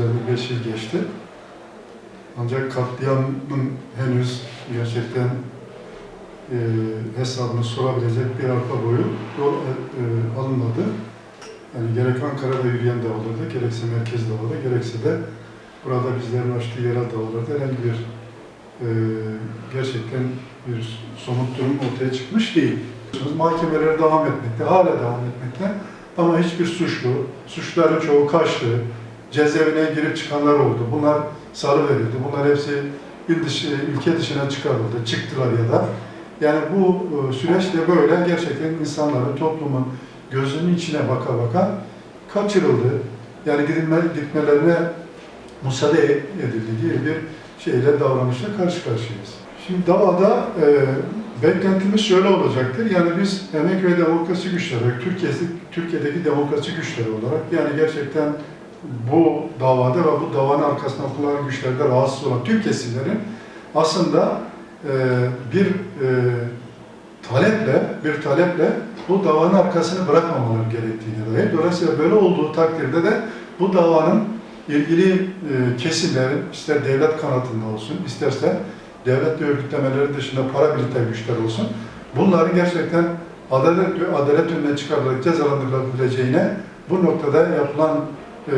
üzerinde 5 yıl geçti. Ancak katliamın henüz gerçekten e, hesabını sorabilecek bir arpa boyu yol e, e, alınmadı. Yani gerek Ankara'da yürüyen davalarda, gerekse merkez davalarda, gerekse de burada bizlerin açtığı yerel davalarda herhangi bir e, gerçekten bir somut durum ortaya çıkmış değil. Mahkemeler devam etmekte, hala devam etmekte. Ama hiçbir suçlu, suçların çoğu kaçtı, cezaevine girip çıkanlar oldu. Bunlar salı verildi. Bunlar hepsi il dışı, ülke dışına çıkarıldı, çıktılar ya da. Yani bu e, süreçte böyle gerçekten insanların, toplumun gözünün içine baka baka kaçırıldı. Yani gidilme, gitmelerine müsaade edildi diye bir şeyle davranışla karşı karşıyayız. Şimdi davada e, beklentimiz şöyle olacaktır. Yani biz emek ve demokrasi güçleri, Türkiye, Türkiye'deki demokrasi güçleri olarak yani gerçekten bu davada ve bu davanın arkasında kullanan güçlerde rahatsız olan tüm kesimlerin aslında e, bir e, taleple, bir taleple bu davanın arkasını bırakmamaları gerektiğini dair. Dolayısıyla böyle olduğu takdirde de bu davanın ilgili e, kesimlerin ister devlet kanatında olsun, isterse devlet örgütlemeleri dışında paramiliter güçler olsun, bunların gerçekten adalet, adalet önüne çıkarılarak cezalandırılabileceğine bu noktada yapılan e,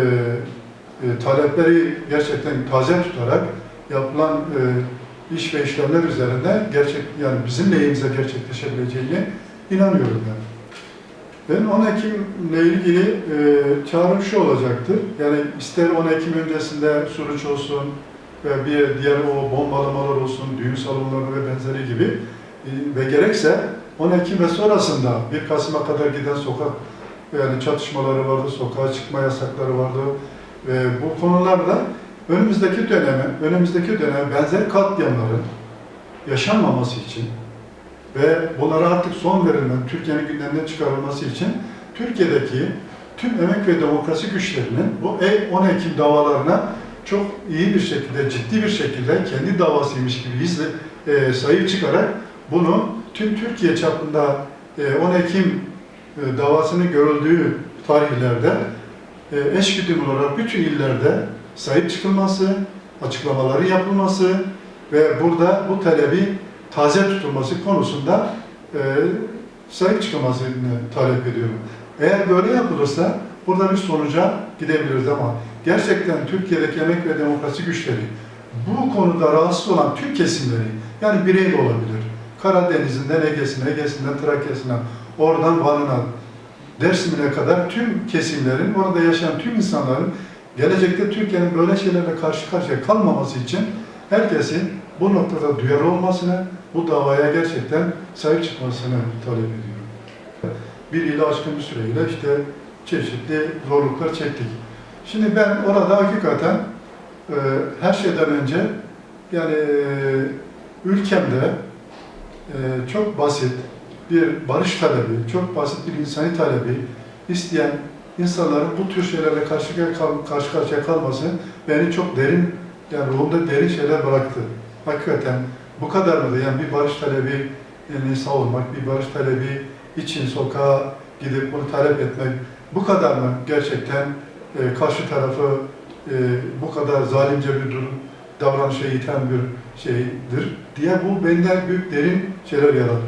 e, talepleri gerçekten taze tutarak yapılan e, iş ve işlemler üzerinde gerçek yani bizim lehimize gerçekleşebileceğine inanıyorum ben. Ben 10 Ekim'le ilgili e, çağrım şu olacaktır. Yani ister 10 Ekim öncesinde Suruç olsun ve bir diğer o bombalamalar olsun, düğün salonları ve benzeri gibi e, ve gerekse 10 Ekim ve sonrasında 1 Kasım'a kadar giden sokak yani çatışmaları vardı, sokağa çıkma yasakları vardı. Ve bu konularda önümüzdeki döneme, önümüzdeki dönem benzer katliamların yaşanmaması için ve bunlara artık son verilmen, Türkiye'nin gündeminden çıkarılması için Türkiye'deki tüm emek ve demokrasi güçlerinin bu 10 Ekim davalarına çok iyi bir şekilde, ciddi bir şekilde kendi davasıymış gibi izle, e, sahip çıkarak bunu tüm Türkiye çapında e, 10 Ekim e, davasının görüldüğü tarihlerde e, eşgüdüm olarak bütün illerde sahip çıkılması, açıklamaları yapılması ve burada bu talebi taze tutulması konusunda e, sahip çıkılmasını talep ediyorum. Eğer böyle yapılırsa burada bir sonuca gidebiliriz ama gerçekten Türkiye'deki emek ve demokrasi güçleri bu konuda rahatsız olan tüm kesimleri yani birey olabilir. Karadeniz'inden Ege'sine, Ege'sinden Trakya'sına, oradan Van'ına, Dersim'ine kadar tüm kesimlerin, orada yaşayan tüm insanların gelecekte Türkiye'nin böyle şeylerle karşı karşıya kalmaması için herkesin bu noktada duyarlı olmasını, bu davaya gerçekten sahip çıkmasını talep ediyorum. Bir ile aşkın bir süreyle işte çeşitli zorluklar çektik. Şimdi ben orada hakikaten e, her şeyden önce yani e, ülkemde e, çok basit bir barış talebi, çok basit bir insani talebi isteyen insanların bu tür şeylerle karşı karşı karşıya kalması beni çok derin, yani ruhumda derin şeyler bıraktı. Hakikaten bu kadar mıydı? Yani bir barış talebi yani savunmak, bir barış talebi için sokağa gidip bunu talep etmek bu kadar mı gerçekten e, karşı tarafı e, bu kadar zalimce bir durum, davranışa iten bir şeydir diye bu benden büyük derin şeyler yaratmış.